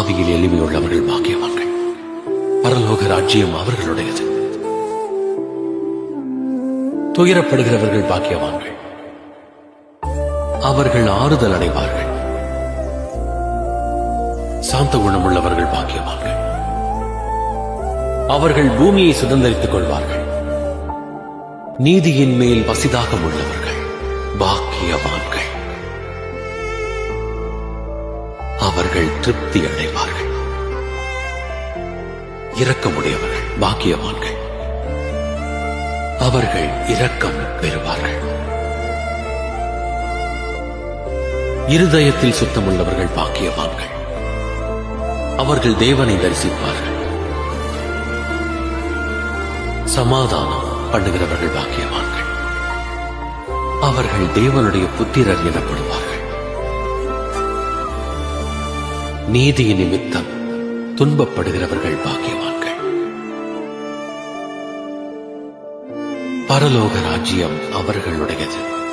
ஆவியில் எளிமையுள்ளவர்கள் பாக்கியவான்கள். பரலோக ராஜ்யம் அவர்களுடையது. துயரப்படுகிறவர்கள் பாக்கியவான்கள். அவர்கள் ஆறுதல் அடைவார்கள். சாந்த குணமுள்ளவர்கள் பாக்கியவான்கள். அவர்கள் பூமியை சுதந்தரித்துக் கொள்வார்கள். நீதியின் மேல் பசிதாகம் உள்ளவர்கள் அவர்கள் திருப்தி அடைவார்கள். இரக்கமுடையவர்கள் பாக்கியவான்கள். அவர்கள் இரக்கம் பெறுவார்கள். இருதயத்தில் சுத்தமுள்ளவர்கள் பாக்கியவான்கள். அவர்கள் தேவனை தரிசிப்பார்கள். சமாதானம் பண்ணுகிறவர்கள் பாக்கியவான்கள். அவர்கள் தேவனுடைய புத்திரர் எனப்படுவார்கள். நீதி நிமித்தம் துன்பப்படுகிறவர்கள் பாக்கியவான்கள். பரலோக ராஜ்யம் அவர்களுடையது.